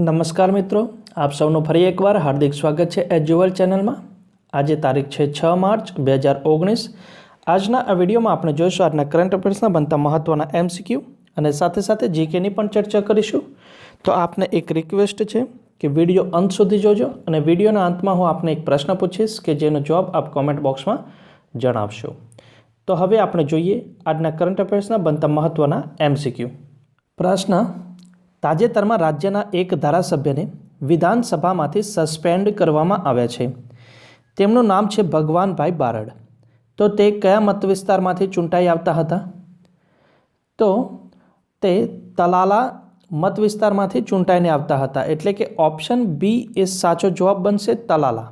નમસ્કાર મિત્રો, આપ સૌનું ફરી એકવાર હાર્દિક સ્વાગત છે એજ્યુઅલ ચેનલમાં. આજે તારીખ છે છ માર્ચ બે હજાર ઓગણીસ. આજના આ વિડીયોમાં આપણે જોઈશું આજના કરંટ અફેર્સના બનતા મહત્ત્વના એમસીક્યુ અને સાથે સાથે જીકેની પણ ચર્ચા કરીશું. તો આપને એક રિક્વેસ્ટ છે કે વીડિયો અંત સુધી જોજો અને વિડીયોના અંતમાં હું આપને એક પ્રશ્ન પૂછીશ કે જેનો જવાબ આપ કોમેન્ટ બોક્સમાં જણાવશો. તો હવે આપણે જોઈએ આજના કરંટ અફેર્સના બનતા મહત્ત્વના એમસીક્યુ પ્રશ્ન તાજેતરમાં રાજ્યના એક ધારાસભ્યને વિધાનસભામાંથી સસ્પેન્ડ કરવામાં આવ્યા છે. તેમનું નામ છે ભગવાનભાઈ બારડ. તો તે કયા મત વિસ્તારમાંથી ચૂંટાઈ આવતા હતા? તો તે તલાલા મત વિસ્તારમાંથી ચૂંટાઈને આવતા હતા. એટલે કે ઓપ્શન બી એ સાચો જવાબ બનશે તલાલા.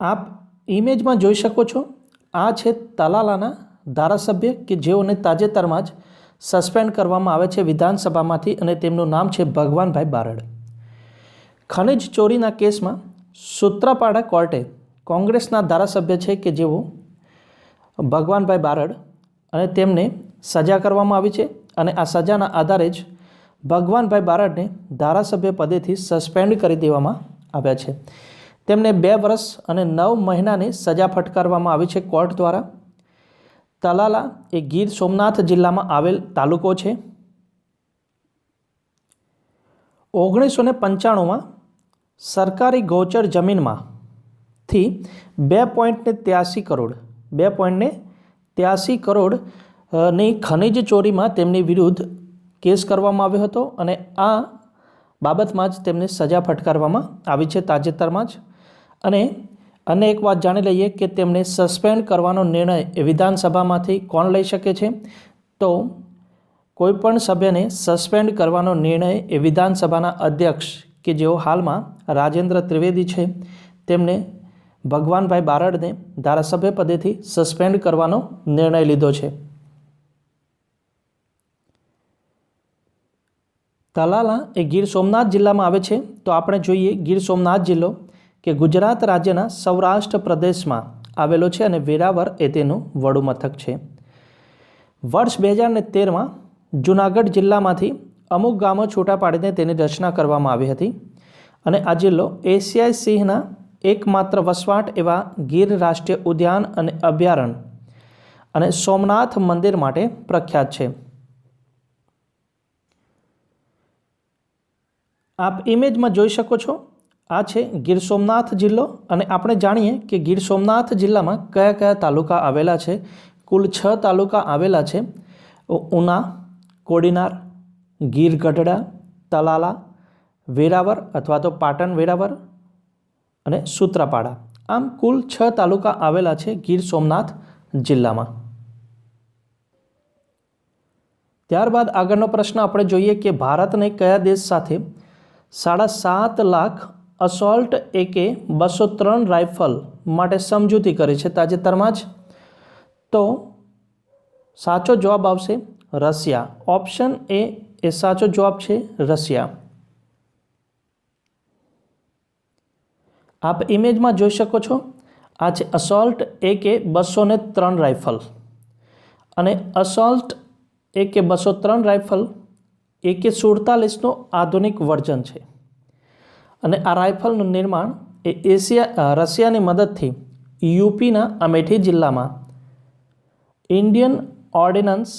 આપ ઇમેજમાં જોઈ શકો છો. આ છે તલાલાના ધારાસભ્ય કે જેઓને તાજેતરમાં જ સસ્પેન્ડ કરવામાં આવે છે વિધાનસભામાંથી અને તેમનું નામ છે ભગવાનભાઈ બારડ. ખનિજ ચોરીના કેસમાં સૂત્રાપાડા કોર્ટે કોંગ્રેસના ધારાસભ્ય છે કે જેઓ ભગવાનભાઈ બારડ અને તેમને સજા કરવામાં આવી છે અને આ સજાના આધારે જ ભગવાનભાઈ બારડને ધારાસભ્ય પદેથી સસ્પેન્ડ કરી દેવામાં આવ્યા છે. તેમને બે વર્ષ અને નવ મહિનાની સજા ફટકારવામાં આવી છે કોર્ટ દ્વારા. તલાલા એ ગીર સોમનાથ જિલ્લામાં આવેલ તાલુકો છે. ઓગણીસો ને પંચાણુંમાં સરકારી ગૌચર જમીનમાંથી બે પોઈન્ટને ત્યાસી કરોડ, બે પોઈન્ટને ત્યાસી કરોડની ખનિજ ચોરીમાં તેમની વિરુદ્ધ કેસ કરવામાં આવ્યો હતો અને આ બાબતમાં જ તેમને સજા ફટકારવામાં આવી છે તાજેતરમાં જ. અને અને એક વાત જાણી લઈએ કે તેમને સસ્પેન્ડ કરવાનો નિર્ણય વિધાનસભામાંથી કોણ લઈ શકે છે? તો કોઈપણ સભ્યને સસ્પેન્ડ કરવાનો નિર્ણય એ વિધાનસભાના અધ્યક્ષ કે જેઓ હાલમાં રાજેન્દ્ર ત્રિવેદી છે, તેમને ભગવાનભાઈ બારડને ધારાસભ્ય પદેથી સસ્પેન્ડ કરવાનો નિર્ણય લીધો છે. તલાલા એ ગીર સોમનાથ જિલ્લામાં આવે છે. તો આપણે જોઈએ ગીર સોમનાથ જિલ્લો કે ગુજરાત રાજ્યના સૌરાષ્ટ્ર પ્રદેશમાં આવેલો છે અને વેરાવર એ તેનું વડુમથક છે. વર્ષ બે હજાર તેરમાં જૂનાગઢ જિલ્લામાંથી અમુક ગામો છૂટા પાડીને તેની રચના કરવામાં આવી હતી અને આ જિલ્લો એશિયાઈ સિંહના એકમાત્ર વસવાટ એવા ગીર રાષ્ટ્રીય ઉદ્યાન અને અભયારણ્ય અને સોમનાથ મંદિર માટે પ્રખ્યાત છે. આપ ઇમેજમાં જોઈ શકો છો આ છે ગીર સોમનાથ જિલ્લો અને આપણે જાણીએ કે ગીર સોમનાથ જિલ્લામાં કયા કયા તાલુકા આવેલા છે. કુલ છ તાલુકા આવેલા છે. ઉના, કોડીનાર, ગીર ગઢડા, તલાલા, વેરાવર અથવા તો પાટણ વેરાવર અને સૂત્રાપાડા. આમ કુલ છ તાલુકા આવેલા છે ગીર સોમનાથ જિલ્લામાં. ત્યારબાદ આગળનો પ્રશ્ન આપણે જોઈએ કે ભારતને કયા દેશ સાથે સાડા સાત લાખ અસોલ્ટ એકે બસો ત્રણ રાઇફલ માટે સમજૂતી કરી છે તાજેતરમાં જ? તો સાચો જવાબ આવશે રશિયા. ઓપ્શન એ એ સાચો જવાબ છે રશિયા. આપ ઇમેજમાં જોઈ શકો છો, આ છે અસોલ્ટ એકે બસો ને ત્રણ રાઇફલ. અને અસોલ્ટ એકે બસો ત્રણ રાઇફલ એકે સુડતાલીસનું આધુનિક વર્ઝન છે. અને આ રાઇફલનું નિર્માણ એ એશિયા રશિયાની મદદથી યુપીના અમેઠી જિલ્લામાં ઇન્ડિયન ઓર્ડિનન્સ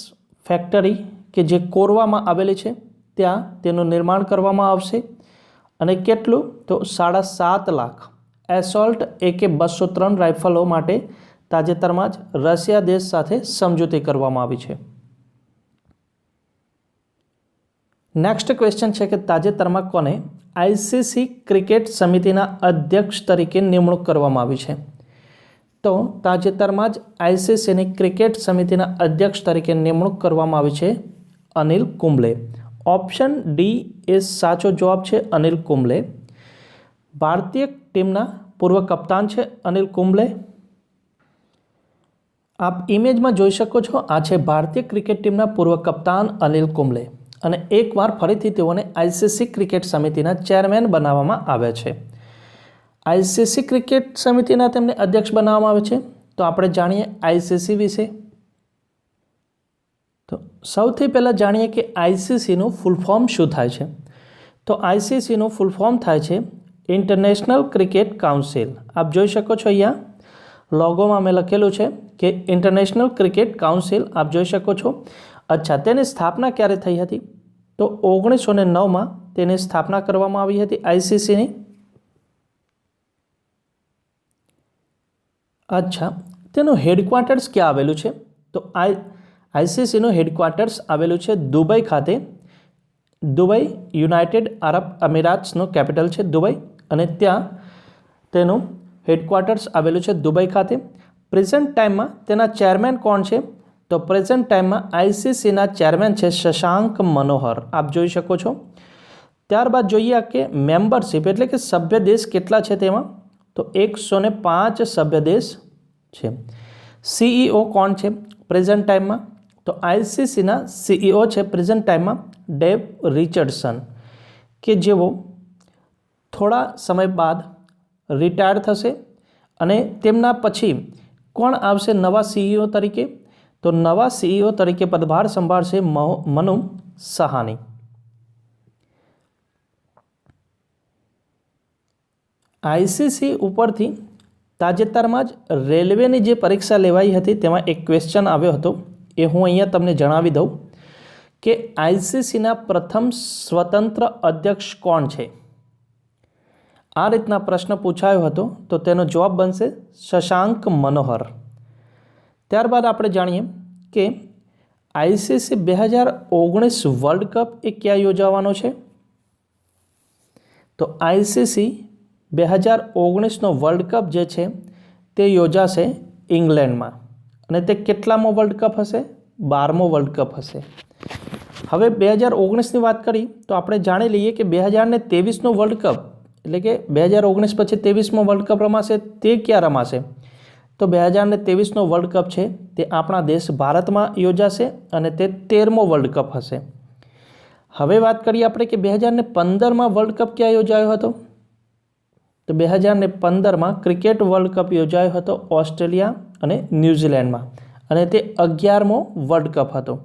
ફેક્ટરી કે જે કોરવામાં આવેલી છે, ત્યાં તેનું નિર્માણ કરવામાં આવશે અને કેટલું તો સાડા સાત લાખ એસોલ્ટ એકે બસો ત્રણ રાઇફલો માટે તાજેતરમાં જ રશિયા દેશ સાથે સમજૂતી કરવામાં આવી છે. નેક્સ્ટ ક્વેશ્ચન છે કે તાજેતરમાં કોને આઈસીસી ક્રિકેટ સમિતિના અધ્યક્ષ તરીકે નિમણૂક કરવામાં આવી છે. તો તાજેતરમાં જ આઈસીસીની ક્રિકેટ સમિતિના અધ્યક્ષ તરીકે નિમણૂક કરવામાં આવી છે અનિલ કુંબલે. ઓપ્શન ડી એ સાચો જવાબ છે અનિલ કુંબલે. ભારતીય ટીમના પૂર્વ કપ્તાન છે અનિલ કુંબલે. આપ ઇમેજમાં જોઈ શકો છો, આ છે ભારતીય ક્રિકેટ ટીમના પૂર્વ કપ્તાન અનિલ કુંબલે. અને એકવાર ફરીથી તેઓને આઈસીસી ક્રિકેટ સમિતિના ચેરમેન બનાવવામાં આવ્યા છે. આઈસીસી ક્રિકેટ સમિતિના તેમને અધ્યક્ષ બનાવવામાં આવે છે. તો આપણે જાણીએ આઈસીસી વિશે. તો સૌથી પહેલાં જાણીએ કે આઈસીસીનું ફૂલ ફોર્મ શું થાય છે? તો આઈસીસીનું ફૂલ ફોર્મ થાય છે ઇન્ટરનેશનલ ક્રિકેટ કાઉન્સિલ. આપ જોઈ શકો છો અહીંયા લોગોમાં મેં લખેલું છે કે ઇન્ટરનેશનલ ક્રિકેટ કાઉન્સિલ. આપ જોઈ શકો છો. અચ્છા, તેની સ્થાપના ક્યારે થઈ હતી? તો ઓગણીસો ને નવમાં તેની સ્થાપના કરવામાં આવી હતી આઈસીસીની અચ્છા, તેનું હેડક્વાર્ટર્સ ક્યાં આવેલું છે? તો આઈ આઈસીસીનું હેડક્વાર્ટર્સ આવેલું છે દુબઈ ખાતે. દુબઈ યુનાઇટેડ આરબ અમીરાત્સનું કેપિટલ છે દુબઈ અને ત્યાં તેનું હેડક્વાર્ટર્સ આવેલું છે દુબઈ ખાતે. પ્રેઝન્ટ ટાઈમમાં તેના ચેરમેન કોણ છે? તો પ્રેઝન્ટ ટાઈમમાં આઈસીસીના ચેરમેન છે શશાંક મનોહર. આપ જોઈ શકો છો. ત્યારબાદ જોઈએ કે મેમ્બરશિપ એટલે કે સભ્ય દેશ કેટલા છે તેમાં? તો એકસો પાંચ સભ્ય દેશ છે સીઈઓ કોણ છે? પ્રેઝન્ટ ટાઈમમાં તો આઈસીસીના સીઈઓ છે પ્રેઝન્ટ ટાઈમમાં ડેવ રિચર્ડસન કે જેઓ થોડા સમય બાદ રિટાયર થશે અને તેમના પછી કોણ આવશે નવા સીઈઓ તરીકે? તો નવા સીઈઓ તરીકે પદભાર સંભાળશે મનુ સહાની. આઈસીસી ઉપરથી તાજેતરમાં જ રેલવેની જે પરીક્ષા લેવાઈ હતી તેમાં એક ક્વેશ્ચન આવ્યો હતો. એ હું અહીંયા તમને જણાવી દઉં કે આઈસીસીના પ્રથમ સ્વતંત્ર અધ્યક્ષ કોણ છે? આ રીતના પ્રશ્ન પૂછાયો હતો તો તેનો જવાબ બનશે શશાંક મનોહર. ત્યારબાદ આપણે જાણીએ કે આઈસીસી બે હજાર ઓગણીસ વર્લ્ડ કપ એ ક્યાં યોજાવાનો છે? તો આઈસીસી બે હજાર ઓગણીસનો વર્લ્ડ કપ જે છે તે યોજાશે ઇંગ્લેન્ડમાં. અને તે કેટલામો વર્લ્ડ કપ હશે? બારમો વર્લ્ડ કપ હશે. હવે બે હજાર ઓગણીસની વાત કરી તો આપણે જાણી લઈએ કે બે હજાર ને ત્રેવીસનો વર્લ્ડ કપ, એટલે કે બે હજાર ઓગણીસ પછી ત્રેવીસમો વર્લ્ડ કપ રમાશે તે ક્યાં રમાશે? તો બે હજાર ને ત્રેવીસનો વર્લ્ડ કપ છે, તે આપણા દેશ ભારતમાં યોજાશે અને તે તેરમો વર્લ્ડ કપ હશે. હવે વાત કરીએ આપણે કે બે હજાર ને પંદરમાં વર્લ્ડ કપ ક્યાં યોજાયો હતો? તો બે હજાર ને પંદરમાં ક્રિકેટ વર્લ્ડ કપ યોજાયો હતો ઓસ્ટ્રેલિયા અને ન્યૂઝીલેન્ડમાં અને તે અગિયારમો વર્લ્ડ કપ હતો.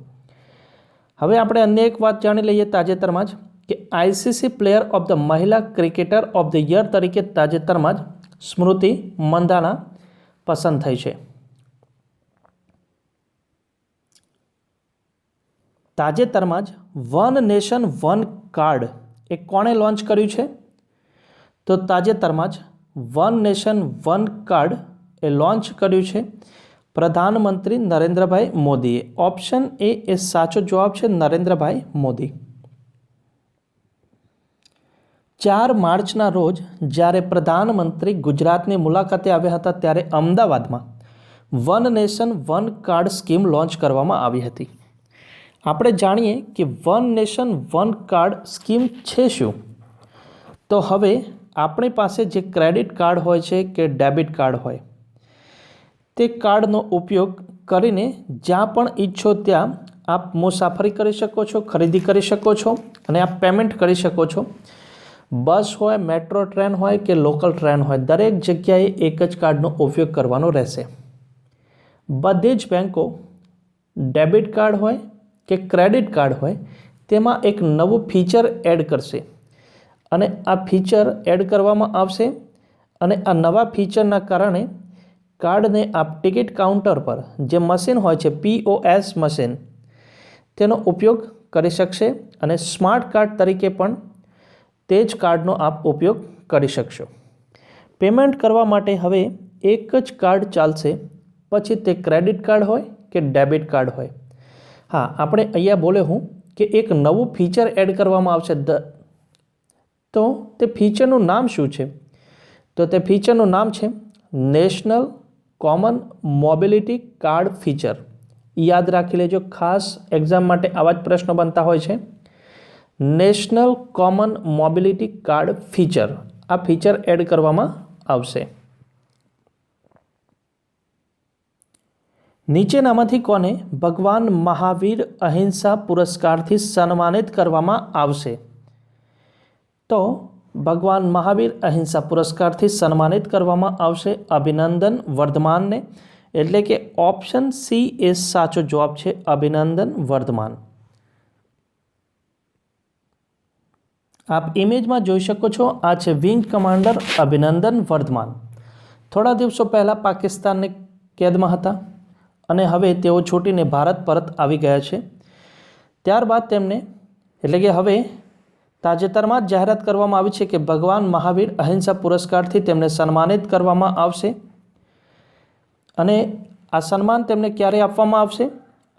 હવે આપણે અન્ય એક વાત જાણી લઈએ તાજેતરમાં જ કે આઈસીસી પ્લેયર ઓફ ધ મહિલા ક્રિકેટર ઓફ ધ યર તરીકે તાજેતરમાં જ સ્મૃતિ મંદાના પસંદ થઈ છે. તાજેતરમાં જ વન નેશન વન કાર્ડ એ કોણે લોન્ચ કર્યું છે? તો તાજેતરમાં જ વન નેશન વન કાર્ડ એ લોન્ચ કર્યું છે પ્રધાનમંત્રી નરેન્દ્રભાઈ મોદીએ. ઓપ્શન એ એ સાચો જવાબ છે નરેન્દ્રભાઈ મોદી. ચાર માર્ચના રોજ જ્યારે પ્રધાનમંત્રી ગુજરાતની મુલાકાતે આવ્યા હતા ત્યારે અમદાવાદમાં one nation, one card scheme launch કરવામાં આવી હતી. આપણે જાણીએ કે one nation, one card scheme છે શું? તો હવે આપણી પાસે જે ક્રેડિટ કાર્ડ હોય છે કે ડેબિટ કાર્ડ હોય, તે કાર્ડનો ઉપયોગ કરીને જ્યાં પણ ઈચ્છો ત્યાં આપ મુસાફરી કરી શકો છો, ખરીદી કરી શકો છો અને આપ પેમેન્ટ કરી શકો છો. બસ હોય, મેટ્રો ટ્રેન હોય કે લોકલ ટ્રેન હોય, દરેક જગ્યાએ એક જ કાર્ડનો ઉપયોગ કરવાનો રહેશે. બધી જ બેન્કો ડેબિટ કાર્ડ હોય કે ક્રેડિટ કાર્ડ હોય, તેમાં એક નવું ફીચર એડ કરશે. અને આ ફીચર એડ કરવામાં આવશે અને આ નવા ફીચરના કારણે કાર્ડને આપ ટિકિટ કાઉન્ટર પર, જે મશીન હોય છે પીઓએસ મશીન, તેનો ઉપયોગ કરી શકશે અને સ્માર્ટ કાર્ડ તરીકે પણ તે જ કાર્ડનો આપ ઉપયોગ કરી શકશો. પેમેન્ટ કરવા માટે હવે એક જ કાર્ડ ચાલશે. પછી તે ક્રેડિટ કાર્ડ હોય કે ડેબિટ કાર્ડ હોય. હા, આપણે અહીંયા બોલે હું કે એક નવું ફીચર એડ કરવામાં આવશે. દ, તો તે ફીચરનું નામ શું છે? તો તે ફીચરનું નામ છે national common mobility card feature. યાદ રાખી લેજો, ખાસ એક્ઝામ માટે આવા જ પ્રશ્નો બનતા હોય છે. National common mobility card feature. આ ફીચર એડ કરવામાં આવશે. નીચેનામાંથી કોને ભગવાન મહાવીર અહિંસા પુરસ્કારથી સન્માનિત કરવામાં આવશે? તો ભગવાન મહાવીર અહિંસા પુરસ્કારથી સન્માનિત કરવામાં આવશે અભિનંદન વર્ધમાનને. એટલે કે ઓપ્શન સી એ સાચો જવાબ છે અભિનંદન વર્ધમાન. આપ ઇમેજમાં જોઈ શકો છો, આ છે વિંગ કમાન્ડર અભિનંદન વર્ધમાન. થોડા દિવસો પહેલાં પાકિસ્તાનની કેદમાં હતા અને હવે તેઓ છૂટીને ભારત પરત આવી ગયા છે. ત્યારબાદ તેમને, એટલે કે હવે, તાજેતરમાં જ જાહેરાત કરવામાં આવી છે કે ભગવાન મહાવીર અહિંસા પુરસ્કારથી તેમને સન્માનિત કરવામાં આવશે અને આ સન્માન તેમને ક્યારે આપવામાં આવશે?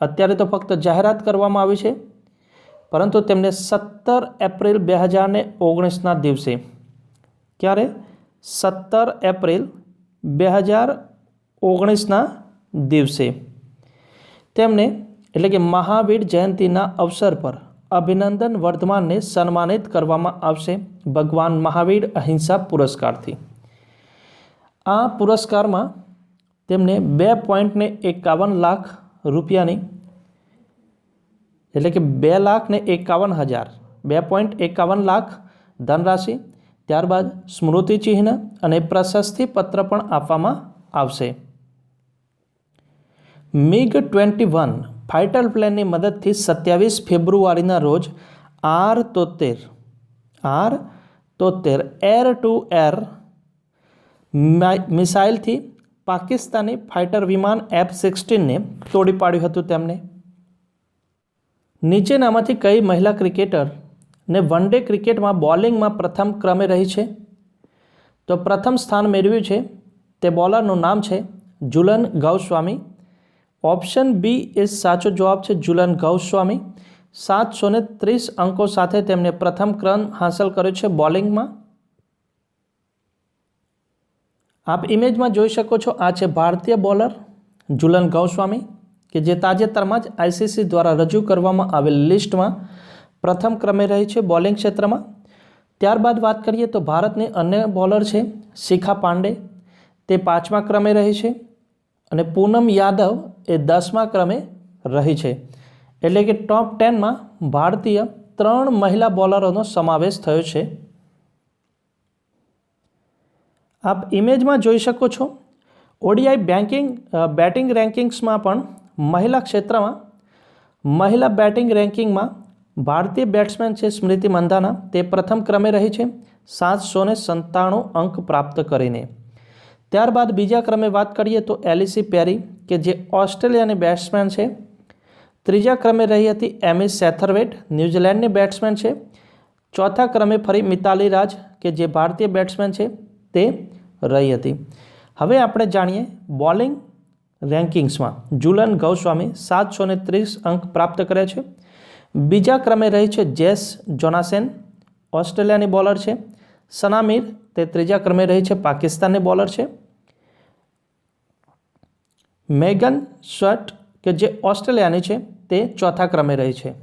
અત્યારે તો ફક્ત જાહેરાત કરવામાં આવી છે. પરંતુ તેમને સત્તર એપ્રિલ બે હજારને ઓગણીસના દિવસે ક્યારે? સત્તર એપ્રિલ બે હજાર ઓગણીસના દિવસે તેમને, એટલે કે મહાવીર જયંતિના અવસર પર અભિનંદન વર્ધમાનને સન્માનિત કરવામાં આવશે ભગવાન મહાવીર અહિંસા પુરસ્કારથી. આ પુરસ્કારમાં તેમને બે પોઈન્ટને એકાવન લાખ રૂપિયાની એટલે કે બે લાખ ને એકાવન હજાર. બે પોઈન્ટ એકાવન લાખ ધનરાશિ. ત્યારબાદ સ્મૃતિચિહ્ન અને પ્રશસ્તિ પત્ર પણ આપવામાં આવશે. મિગ ટ્વેન્ટી વન ફાઇટર પ્લેનની મદદથી સત્યાવીસ ફેબ્રુઆરીના રોજ આર તોતેર આર તોતેર એર ટુ એર મિસાઇલથી પાકિસ્તાની ફાઇટર વિમાન એફ સિક્સટીનને તોડી પાડ્યું હતું તેમને નીચેનામાંથી કઈ મહિલા ક્રિકેટર ને વન ડે ક્રિકેટમાં બોલિંગમાં પ્રથમ ક્રમે રહી છે? તો પ્રથમ સ્થાન મેળવ્યું છે તે બોલરનું નામ છે જુલન ગૌસ્વામી. ઓપ્શન બી એ સાચો જવાબ છે જુલન ગૌસ્વામી. સાતસો ને ત્રીસ અંકો સાથે તેમને પ્રથમ ક્રમ હાંસલ કર્યો છે બોલિંગમાં. આપ ઇમેજમાં જોઈ શકો છો આ છે ભારતીય બોલર જુલન ગૌસ્વામી. કે જે તાજેતરમાં જ આઈસીસી દ્વારા રજૂ કરવામાં આવેલ લિસ્ટમાં પ્રથમ ક્રમે રહી છે બોલિંગ ક્ષેત્રમાં. ત્યારબાદ વાત કરીએ તો ભારતની અન્ય બોલર છે શિખા પાંડે. તે પાંચમા ક્રમે રહી છે અને પૂનમ યાદવ એ દસમા ક્રમે રહી છે. એટલે કે ટોપ ટેનમાં ભારતીય ત્રણ મહિલા બોલરોનો સમાવેશ થયો છે. આપ ઇમેજમાં જોઈ શકો છો. ઓડીઆઈ બેન્કિંગ બેટિંગ રેન્કિંગ્સમાં પણ મહિલા ક્ષેત્રમાં, મહિલા બેટિંગ રેન્કિંગમાં ભારતીય બેટ્સમેન છે સ્મૃતિ મંધાના. તે પ્રથમ ક્રમે રહી છે, સાતસો ને સત્તાણું અંક પ્રાપ્ત કરીને. ત્યારબાદ બીજા ક્રમે વાત કરીએ તો એલિસી પેરી, કે જે ઓસ્ટ્રેલિયાની બેટ્સમેન છે. ત્રીજા ક્રમે રહી હતી એમી સેથરવેટ, ન્યૂઝીલેન્ડની બેટ્સમેન છે. ચોથા ક્રમે ફરી મિતાલી રાજ, કે જે ભારતીય બેટ્સમેન છે, તે રહી હતી. હવે આપણે જાણીએ બોલિંગ રેન્કિંગ્સમાં જુલન ગૌસ્વામી સાતસો ને ત્રીસ અંક પ્રાપ્ત કર્યા છે. બીજા ક્રમે રહી છે જેસ જોનાસેન, ઓસ્ટ્રેલિયાની બોલર છે. સનામીર, તે ત્રીજા ક્રમે રહી છે પાકિસ્તાનની બોલર છે. મેગન સ્વટ કે જે ઓસ્ટ્રેલિયાની છે, તે ચોથા ક્રમે રહી છે.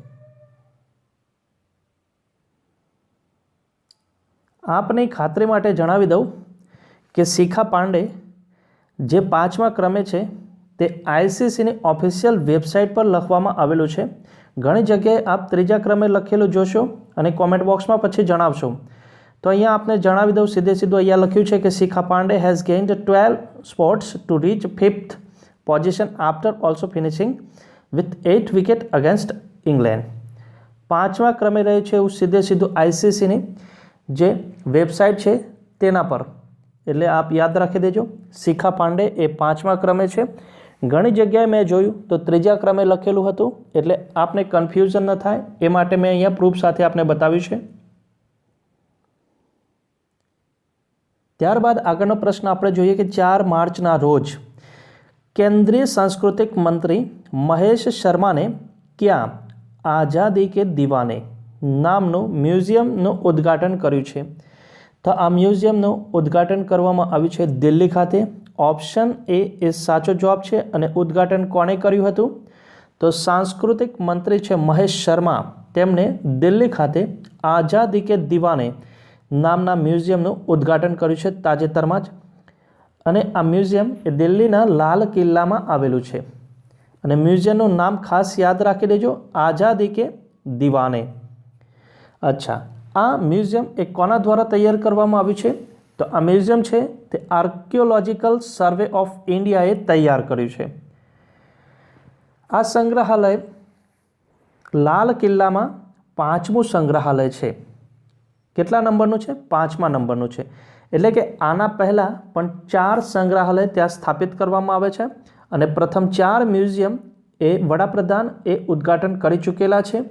આપની ખાતરી માટે જણાવી દઉં કે શિખા પાંડે જે પાંચમા ક્રમે છે, તે આઈસીસીની ઓફિશિયલ વેબસાઇટ પર લખવામાં આવેલું છે. ઘણી જગ્યાએ આપ ત્રીજા ક્રમે લખેલું જોશો અને કોમેન્ટ બોક્સમાં પછી જણાવશો. તો અહીંયા આપને જણાવી દઉં સીધે સીધું, અહીંયા લખ્યું છે કે Shikha Pandey has gained twelve sports to reach fifth position after also finishing with eight wicket against England પાંચમા ક્રમે રહે છે એવું સીધે સીધું આઈસીસીની જે વેબસાઇટ છે, તેના પર. એટલે આપ યાદ રાખી દેજો. શિખા પાંડે એ પાંચમા ક્રમે છે. ઘણી જગ્યાએ મેં જોયું તો ત્રીજા ક્રમે લખેલું હતું. એટલે આપને કન્ફ્યુઝન ન થાય. એ માટે મેં અહીંયા પ્રૂફ સાથે આપને બતાવ્યું છે. ત્યારબાદ આગળનો પ્રશ્ન આપણે જોઈએ કે ચાર માર્ચના રોજ કેન્દ્રીય સાંસ્કૃતિક મંત્રી મહેશ શર્માને ક્યાં આઝાદી કે દીવાને નામનું મ્યુઝિયમનું ઉદ્ઘાટન કર્યું છે. તો આ મ્યુઝિયમનું ઉદ્ઘાટન કરવામાં આવ્યું છે દિલ્હી ખાતે. ઓપ્શન એ એ સાચો જવાબ છે અને ઉદ્ઘાટન કોણે કર્યું હતું? તો સાંસ્કૃતિક મંત્રી છે મહેશ શર્મા. તેમણે દિલ્હી ખાતે આઝાદી કે દીવાને નામના મ્યુઝિયમનું ઉદ્ઘાટન કર્યું છે તાજેતરમાં જ. અને આ મ્યુઝિયમ એ દિલ્હીના લાલ કિલ્લામાં આવેલું છે. અને મ્યુઝિયમનું નામ ખાસ યાદ રાખી દેજો, આઝાદી કે દીવાને. અચ્છા. આ મ્યુઝિયમ એ કોના દ્વારા તૈયાર કરવામાં આવ્યું છે? તો આ મ્યુઝિયમ છે તે આર્કિયોલોજીકલ સર્વે ઓફ ઇન્ડિયાએ તૈયાર કર્યું છે. આ સંગ્રહાલય લાલ કિલ્લામાં પાંચમું સંગ્રહાલય છે. કેટલા નંબરનું છે? પાંચમા નંબરનું છે. એટલે કે આના પહેલાં પણ ચાર સંગ્રહાલય ત્યાં સ્થાપિત કરવામાં આવે છે અને પ્રથમ ચાર મ્યુઝિયમ એ વડાપ્રધાન એ ઉદ્ઘાટન કરી ચૂકેલા છે.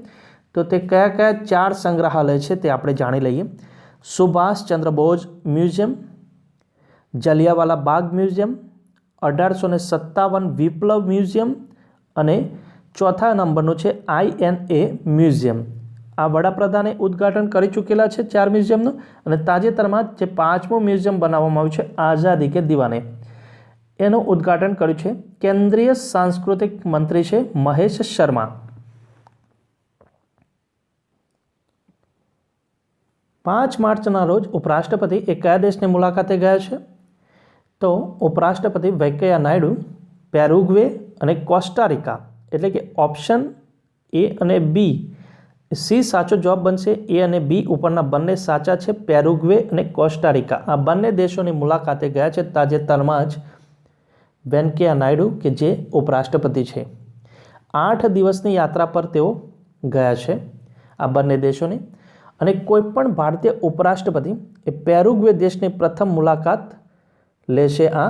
તો તે કયા કયા ચાર સંગ્રહાલય છે તે આપણે જાણી લઈએ. સુભાષચંદ્ર બોઝ મ્યુઝિયમ, જલિયાવાલા બાગ મ્યુઝિયમ, અઢારસો ને સત્તાવન વિપ્લવ મ્યુઝિયમ અને ચોથા નંબરનું છે આઈએનએ મ્યુઝિયમ. આ વડાપ્રધાને ઉદ્ઘાટન કરી ચૂકેલા છે ચાર મ્યુઝિયમનું અને તાજેતરમાં જે પાંચમું મ્યુઝિયમ બનાવવામાં આવ્યું છે આઝાદી કે દિવાને. એનું ઉદ્ઘાટન કર્યું છે કેન્દ્રીય સાંસ્કૃતિક મંત્રી છે મહેશ શર્મા. પાંચ માર્ચના રોજ ઉપરાષ્ટ્રપતિ એ કયા દેશની મુલાકાતે ગયા છે. તો ઉપરાષ્ટ્રપતિ વેંકૈયા નાયડુ, પેરુગ્વે અને કોસ્ટારિકા, એટલે કે ઓપ્શન એ અને બી, સી સાચો જવાબ બનશે, એ અને બી ઉપરના બંને સાચા છે, પેરુગ્વે અને કોસ્ટારિકા. આ બંને દેશોની મુલાકાતે ગયા છે. તાજેતરમાં જ વેંકૈયા નાયડુ, કે જે ઉપરાષ્ટ્રપતિ છે. આઠ દિવસની યાત્રા પર તેઓ ગયા છે. આ બંને દેશોની અને કોઈપણ ભારતીય ઉપરાષ્ટ્રપતિ એ પેરુગ્વે દેશની પ્રથમ મુલાકાત લેશે આ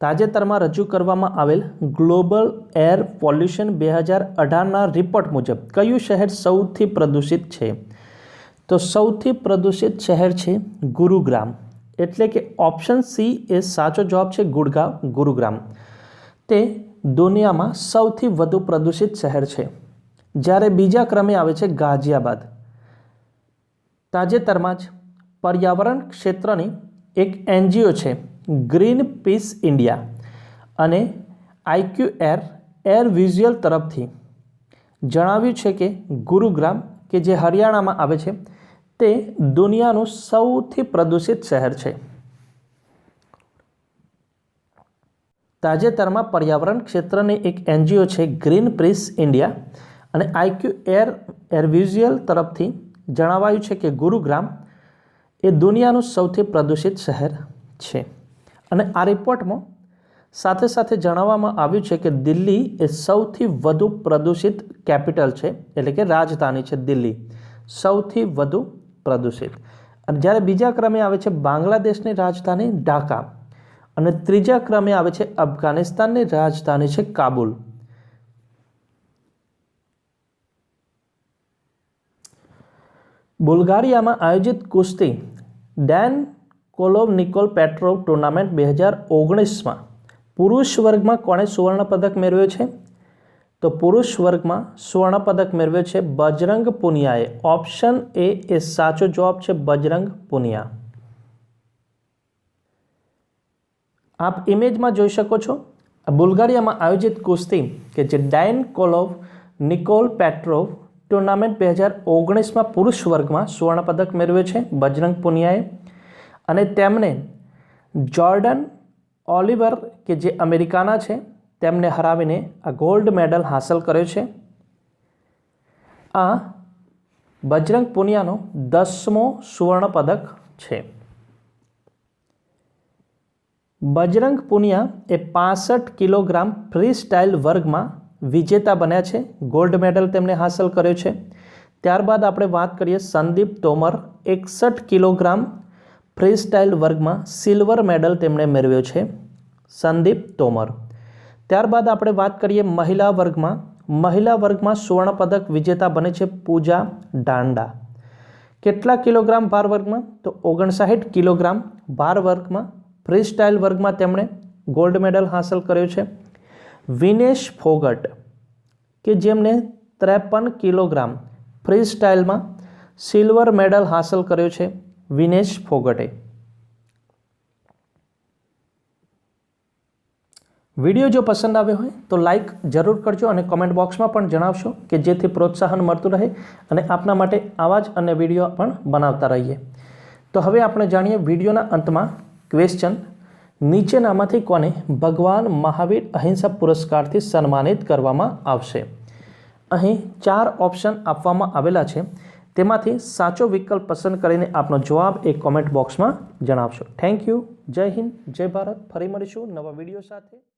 તાજેતરમાં રજૂ કરવામાં આવેલ ગ્લોબલ એર પોલ્યુશન બે હજાર અઢારના રિપોર્ટ મુજબ કયું શહેર સૌથી પ્રદૂષિત છે? તો સૌથી પ્રદૂષિત શહેર છે ગુરુગ્રામ. એટલે કે ઓપ્શન સી એ સાચો જવાબ છે ગુડગાંવ, ગુરુગ્રામ. તે દુનિયામાં સૌથી વધુ પ્રદૂષિત શહેર છે. જ્યારે બીજા ક્રમે આવે છે ગાઝિયાબાદ. તાજેતરમાં જ પર્યાવરણ ક્ષેત્રની એક એનજીઓ છે ગ્રીન પીસ ઇન્ડિયા અને આઈક્યુ એર એર વિઝ્યુઅલ તરફથી. જણાવ્યું છે કે ગુરુગ્રામ, કે જે હરિયાણામાં આવે છે, તે દુનિયાનું સૌથી પ્રદૂષિત શહેર છે. તાજેતરમાં પર્યાવરણ ક્ષેત્રની એક એનજીઓ છે ગ્રીન પ્રીસ ઇન્ડિયા અને આઈક્યુ એર એર વિઝ્યુઅલ તરફથી જણાવાયું છે કે ગુરુગ્રામ એ દુનિયાનું સૌથી પ્રદૂષિત શહેર છે. અને આ રિપોર્ટમાં સાથે સાથે જણાવવામાં આવ્યું છે કે દિલ્હી એ સૌથી વધુ પ્રદૂષિત કેપિટલ છે, એટલે કે રાજધાની છે દિલ્હી. સૌથી વધુ પ્રદૂષિત. અને જ્યારે બીજા ક્રમે આવે છે બાંગ્લાદેશની રાજધાની ઢાકા. અને ત્રીજા ક્રમે આવે છે અફઘાનિસ્તાનની રાજધાની છે કાબુલ. બુલ્ગારિયામાં આયોજિત કુસ્તી ડેન કોલોવ નિકોલ પેટ્રોવ ટુર્નામેન્ટ બે હજાર ઓગણીસમાં પુરુષ વર્ગમાં કોણે સુવર્ણપદક મેળવ્યો છે? તો પુરુષ વર્ગમાં સુવર્ણપદક મેળવ્યો છે બજરંગ પુનિયાએ. ઓપ્શન એ એ સાચો જવાબ છે બજરંગ પુનિયા. આપ ઇમેજમાં જોઈ શકો છો બુલ્ગારિયામાં આયોજિત કુસ્તી કે જે ડાયન કોલોવ નિકોલ પેટ્રોવ ટુર્નામેન્ટ બે હજાર ઓગણીસમાં પુરુષ વર્ગમાં સુવર્ણપદક મેળવ્યો છે બજરંગ પુનિયાએ. અને તેમણે જોર્ડન ઓલિવર, કે જે અમેરિકાના છે, તેમને હરાવીને આ ગોલ્ડ મેડલ હાંસલ કર્યો છે. આ બજરંગ પુનિયાનો દસમો સુવર્ણ પદક છે. બજરંગ પુનિયા એ પાસઠ કિલોગ્રામ ફ્રી સ્ટાઇલ વર્ગમાં વિજેતા બન્યા છે. ગોલ્ડ મેડલ તેમણે હાંસલ કર્યો છે. ત્યારબાદ આપણે વાત કરીએ સંદીપ તોમર, એકસઠ કિલોગ્રામ ફ્રી સ્ટાઇલ વર્ગમાં સિલ્વર મેડલ તેમણે મેળવ્યો છે. સંદીપ તોમર. ત્યારબાદ આપણે વાત કરીએ મહિલા વર્ગમાં. મહિલા વર્ગમાં સુવર્ણપદક વિજેતા બને છે પૂજા ડાંડા. કેટલા કિલોગ્રામ ભાર વર્ગમાં? તો ઓગણસાઠ કિલોગ્રામ ભાર વર્ગમાં ફ્રી સ્ટાઇલ વર્ગમાં તેમણે ગોલ્ડ મેડલ હાંસલ કર્યો છે. વિનેશ ફોગટ, કે જેમને ત્રેપન કિલોગ્રામ ફ્રી સ્ટાઇલમાં સિલ્વર મેડલ હાંસલ કર્યો છે, વિનેશ ફોગટે. વીડિયો જો પસંદ આવ્યો હોય તો લાઈક જરૂર કરજો અને કોમેન્ટ બોક્સમાં પણ જણાવશો કે જેથી પ્રોત્સાહન મળતું રહે અને આપના માટે આવા જ અને વીડિયો પણ બનાવતા રહીએ. તો હવે આપણે જાણીએ વિડીયોના અંતમાં ક્વેશ્ચન નીચેનામાંથી કોને ભગવાન મહાવીર અહિંસા પુરસ્કારથી સન્માનિત કરવામાં આવશે? અહીં ચાર ઓપ્શન આપવામાં આવેલા છે. તેમાંથી સાચો વિકલ્પ પસંદ કરીને આપનો જવાબ એ કોમેન્ટ બોક્સમાં જણાવશો. થેન્ક યુ જય હિન્દ. જય ભારત. ફરી મળીશું નવા વીડિયો સાથે.